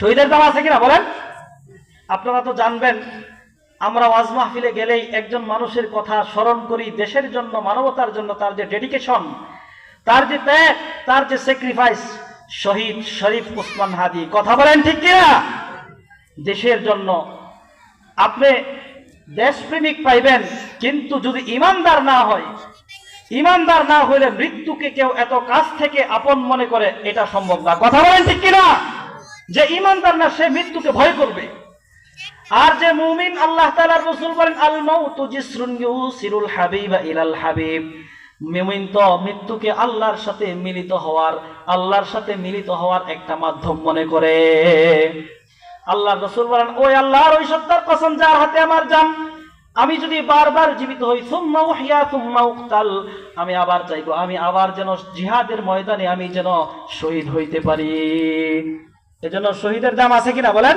শহীদের দাম আছে কিনা বলেন? আপনারা তো জানবেন, আমরা ওয়াজ মাহফিলে গেলেই একজন মানুষের কথা স্মরণ করি, দেশের জন্য, মানবতার জন্য, তার যে ডেডিকেশন তার যে ত্যাগ, তার যে স্যাক্রিফাইস শহীদ শরীফ উসমান হাদি। কথা বলেন ঠিক কিনা? দেশের জন্য। আপনি দেশপ্রেমিক পাইবেন, কিন্তু যদি ইমানদার না হয়, ইমানদার না হইলে মৃত্যুকে কেউ এত কাছ থেকে আপন মনে করে, এটা সম্ভব না। কথা বলেন ঠিক কিনা? যে ইমানদার না, সে মৃত্যুকে ভয় করবে। আর যে মুমিন, আল্লাহ তাআলার রাসূল বলেন আল মাউতু জিসরুন হাবিবা ইলাল হাবিব। মুমিন তো মৃত্যুকে আল্লাহর সাথে মিলিত হওয়ার, আল্লাহর সাথে মিলিত হওয়ার একটা মাধ্যম মনে করে। আল্লাহ রসুল বলেন, ওই আল্লাহর ওই সত্তার কসম, যার হাতে আমার জান, আমি যদি বারবার জীবিত হই, সুম্মা উহিয়া সুম্মা উকতাল, আমি আবার চাইব আমি আবার যেন জিহাদের ময়দানে আমি যেন শহীদ হইতে পারি। এজন্য শহীদের দাম আছে কিনা বলেন?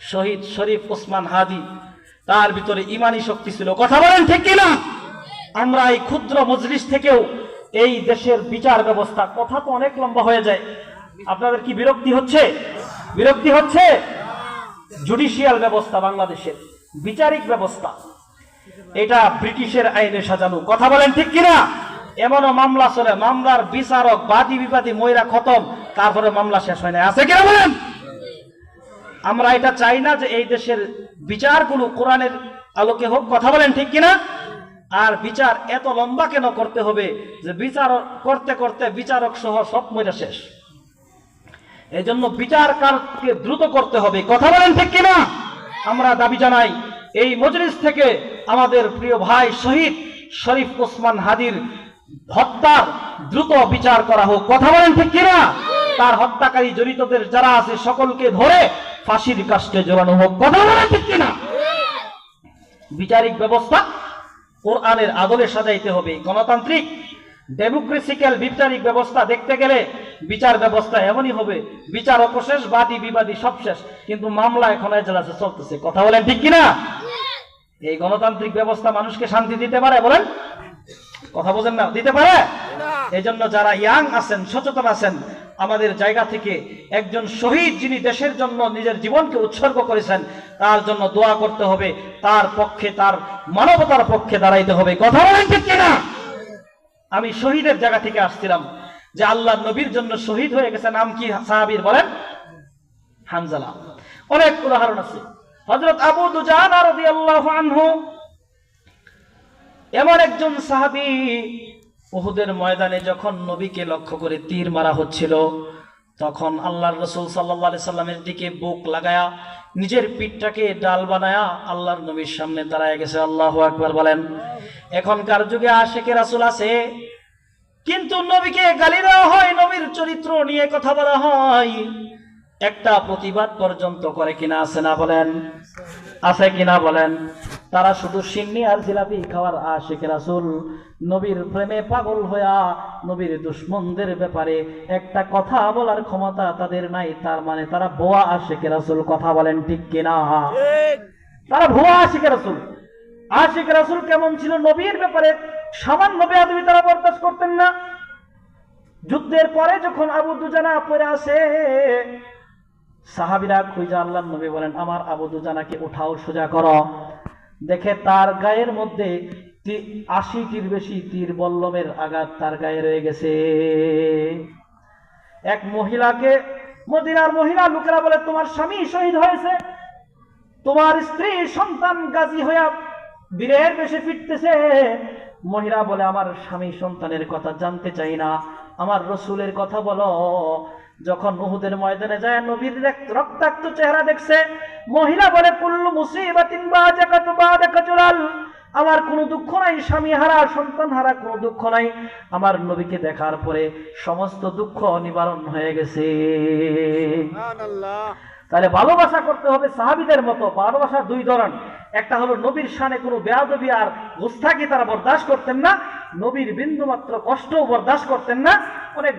শহীদ শরীফ ওসমান হাদি। তার ভিতরে ইমানি শক্তি ছিল। কথা বলেন ঠিক কিনা? আমরা এই ক্ষুদ্র মজলিস থেকেও এই দেশের বিচার ব্যবস্থা, কথা তো অনেক লম্বা হয়ে যায়। আপনাদের কি বিরক্তি হচ্ছে? বিরক্তি হচ্ছে? জুডিশিয়াল ব্যবস্থা বাংলাদেশের, বিচারিক ব্যবস্থা। এটা ব্রিটিশের আইনে সাজানো। কথা বলেন ঠিক কিনা? এমনও মামলা চলে। মামলার বিচারক বাদী বিবাদী ময়রা খতম তারপরে মামলা শেষ হয় না আছে কিনা বলেন? আমরা এটা চাই না যে এই দেশের বিচারগুলো কোরআনের আলোকে হোক, কথা বলেন ঠিক কিনা? আর বিচার এত লম্বা কেন করতে হবে যে বিচার করতে করতে বিচারক সহ সব মরে শেষ? এই জন্য বিচার কার্যকে দ্রুত করতে হবে, কথা বলেন ঠিক কিনা? আমরা দাবি জানাই, এই মজলিস থেকে আমাদের প্রিয় ভাই শহীদ শরীফ ওসমান হাদির হত্যার দ্রুত বিচার করা হোক, কথা বলেন ঠিক কিনা? তার হত্যাকারী জড়িতদের যারা আছে সকলকে ধরে ফাঁসির কাস্টে জড়ানো হোক। কথা বলেন ঠিক কিনা? বিচারিক ব্যবস্থা কোরআনের আদলে সাজাইতে হবে। গণতান্ত্রিক ডেমোক্রেসিক্যাল বিচারিক ব্যবস্থা দেখতে গেলে বিচার ব্যবস্থা এমনই হবে। বিচার অপশেষ বাদী বিবাদী সব শেষ। কিন্তু মামলা এখন এজলাসে চলতেছে। কথা বলেন ঠিক কিনা? এই গণতান্ত্রিক ব্যবস্থা মানুষকে শান্তি দিতে পারে বলেন? কথা বোঝেন না? দিতে পারে? এই জন্য যারা ইয়াং আছেন সচেতন আছেন আমাদের জায়গা থেকে একজন শহীদ যিনি দেশের জন্য নিজের জীবনকে উৎসর্গ করেছেন, তার জন্য দোয়া করতে হবে, তার পক্ষে, তার মানবতার পক্ষে দাঁড়াইতে হবে। কথা বলেন ঠিক কিনা? আমি শহীদের জায়গা থেকে আসছিলাম, যে আল্লাহ নবীর জন্য শহীদ হয়ে গেছে, নাম কি সাহাবীর বলেন? হানজালা। অনেক উদাহরণ আছে। হযরত আবু দুজানা এমন একজন সাহাবী উহুদের ময়দানে যখন নবীকে লক্ষ্য করে তীর মারা হচ্ছিল, তখন আল্লাহর রসুল সাল্লাহ সাল্লামের দিকে বুক লাগায়া, নিজের পিঠটাকে ডাল বানায়া আল্লাহর নবীর সামনে দাঁড়ায় গেছে। আল্লাহ আকবার বলেন, এখনকার যুগে আশেকে রাসুল আছে, কিন্তু নবীকে গালি দেওয়া হয়, নবীর চরিত্র নিয়ে কথা বলা হয়। একটা প্রতিবাদ পর্যন্ত করে কিনা আছে না বলেন? আছে কিনা বলেন? তারা শুধু সিন্নি আর জিলাপি খাওয়ার আশেখ রাসুল। নবীর প্রেমে পাগল হইয়া নবীর দুশ্মনদের ব্যাপারে একটা কথা বলার ক্ষমতা তাদের নাই তার মানে তারা ভুয়া আশেখ রাসুল কথা বলেন ঠিক কিনা? তারা ভুয়া আশেখ রাসুল। আশেখ রাসুল কেমন ছিল নবীর ব্যাপারে? সামান্য বেয়াদবি তারা বরদাস্ত করতেন না। যুদ্ধের পরে যখন আবু দুজানা পরে আসে সাহাবিরা খুঁজা আল্লাহ নবী বলেন আমার আবু দুজানাকে উঠাও সোজা করো। দেখে তার গায়ের মধ্যে আশিটির বেশি তীর বল্লমের আঘাত তার গায়ে রয়ে গেছে। এক মহিলাকে, মদিনার মহিলা লোকেরা বলে, তোমার স্বামী শহীদ হয়েছে। তোমার স্ত্রী সন্তান গাজী হইয়া বীরের বেশে ফিরতেছে। মহিলা বলে, আমার স্বামী সন্তানের কথা জানতে চাই না। আমার রসুলের কথা বলো। যখন উহুদের ময়দানে যায় নবীর রক্তাক্ত চেহারা দেখছে। মহিলা বলে কুল্লু মুসিবাতিন বাজাকাত বাজাকাতুলাল আমার কোনো দুঃখ নাই স্বামী হারা সন্তান হারা কোনো দুঃখ নাই। আমার নবীকে দেখার পরে সমস্ত দুঃখ নিবারণ হয়ে গেছে। তাহলে ভালোবাসা করতে হবে সাহাবিদের মতো ভালোবাসার দুই ধরন। একটা হলো নবীর সানে কোনো বেয়াদবি আর গুস্তাকি তারা বরদাস্ত করতেন না। নবীর বিন্দু মাত্র কষ্টও বরদাস্ত করতেন না। অনেক